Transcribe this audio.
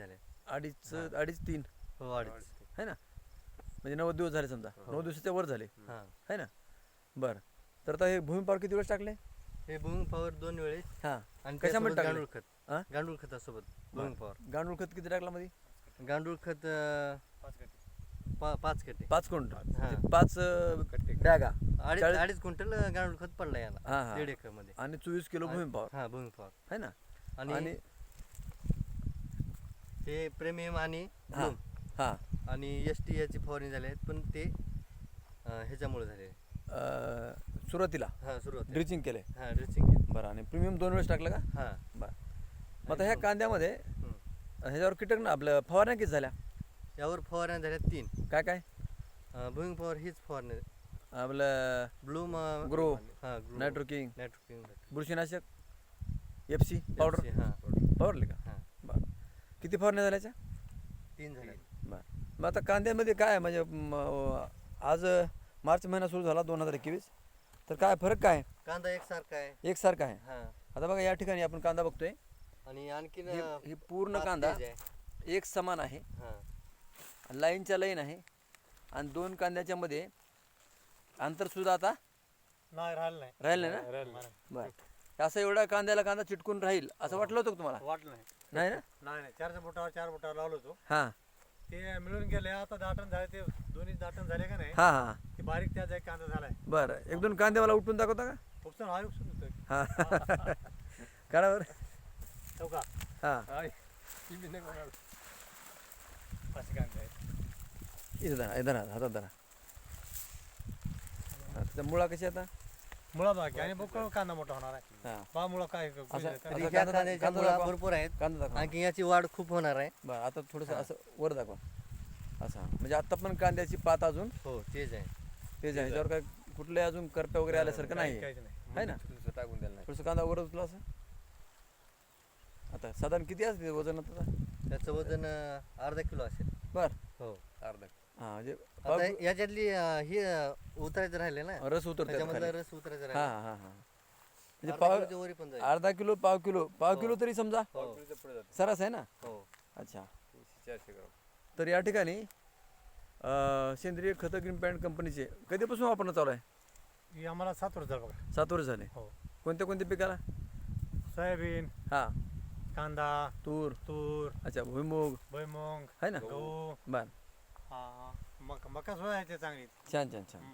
झाले. अडीच अडीच तीन हो अडीच है ना? म्हणजे नव्वद दिवस झाले समजा. नऊ दिवसाच्या वर झाले. हा. है ना? बरं. तर आता हे भूमिपावर किती वेळेस टाकले? हे भूमी पॉवर दोन वेळेस. हां. आणि कशामध्ये टाकले? गांडूळ खत. हा? गांडूळ खतासोबत भूमी पॉवर. गांडूळ खत किती टाकला मध्ये गांडूळ खत अं, पा- पाच कटे पाच क्विंटल. हा. म्हणजे पाच अं, बॅगा. अडीच चाळीस- अडीच क्विंटल गांडूळ खत पडला हा, याला. हा. दीड एकरमध्ये. आणि चोवीस किलो भूमिपावर हा भूमी पॉवर. है ना? आणि आणि हे प्रेमियम आणि हा हा. आणि एस टी याची फवारणी झाली आहेत पण ते अं, ह्याच्यामुळे झाले. अं, सुरुवातीला? हा सुरुवात ड्रिचिंग केले. हा ड्रेसिंग बरं आणि प्रीमियम दोन वेळेस टाकलं का? हा. बरं. मग आता ह्या कांद्यामध्ये हम्म. ह्याच्यावर कीटक ना आपलं फवारण्या किती झाल्या? यावर फवारण्या झाल्या तीन. काय काय? अं, भूमी पॉवर हीच फवारणी आपलं ब्लूम ग्रो हा नायट्रोकिंग नायट्रोकिंग बुरशीनाशक एफ सी पावडर? हा फवारले का? हा. किती फवारण्या झाल्याच्या? तीन झाले. बरं. मग आता कांद्यामध्ये काय आहे? म्हणजे म, आज मार्च महिना सुरू झाला दोन हजार एकवीस. तर काय फरक काय आहे? कांदा एकसारखा आहे. एकसारखा आहे. हा. आता बघा या ठिकाणी आपण कांदा बघतोय. आणि आणखीन हे अं, हे पूर्ण पाच कांदा आहे. एक समान आहे. हा. लाईनच्या लाईन आहे. आणि दोन कांद्याच्या मध्ये अंतर सुद्धा आता नाही राहिलं नाही. राहिलं नाही ना? राहिलं. बरं. असं एवढा कांद्याला कांदा चिटकून राहील असं वाटलं होतं का तुम्हाला? वाटलं नाही. नाही ना? नाही नाही. चारच्या बोटावर चार बोटावर लावलो होतो. हां. ते मिळून गेले आता दाटण झाले ते दोन्ही दाटण झाले का नाही? हां हां. ते बारीक त्याचा एक कांदा झालाय. बरं. एक दोन कांदे मला उठून दाखवता का? उपसून हा उपसून होतं हां. करा बरं. का? हां. असे कांदे आहेत. इथं धरा इथं धरा हातात धरा. मुळा कशी आता मुळा बाकी आणि बघ कांदा मोठा होणार आहे. हां. बा मुळा काय असं- तरी आता ह्या कांदा- कांद्याच्या मुळा. भरपूर आहेत. कांदा दाखवा. आणखी याची वाढ खूप होणार आहे. बरं आता थोडंसं असं वर दाखवा. असं. म्हणजे आता पण कांद्याची पात अजून हो तेच आहे. तेच आहे. ह्याच्यावर काय कुठले अजून करप्या वगैरे आल्यासारखं नाही काहीच नाही. आहे ना? टाकून द्यायला नाही. थोडंसं कांदा वर उचला असं. आता साधारण किती असते वजन आता? त्याचं वजन अं, अर्धा किलो असेल. बर. हो अर्धा हां म्हणजे आता याच्यातली अं, ही अं, उतरायचं राहिले ना. रस त्याच्यामधलं खाली. रस उतरायचं हां राहिले. हां हां. म्हणजे अर्धा पाव किलोच्या वरी पण जाईल. अर्धा किलो पाव किलो. पाव हो. किलो तरी समजा. हो. सरस आहे ना? हो. अच्छा. तीनशे चारशे ग्राम. तर या ठिकाणी अं, सेंद्रिय खतं ग्रीन पॅन्ट कंपनीचे कधीपासून वापरणं चालू आहे? ही आम्हाला सात वर्ष झालं बघा. सात वर्ष झाले. हो. कोणत्या कोणत्या पिकाला? सोयाबीन हां. कांदा तूर. तूर अच्छा भुईमुग. भुईमुग आहे ना? गहू. बर. हा. मक मका सोयाचे चांगली. छान छान छान.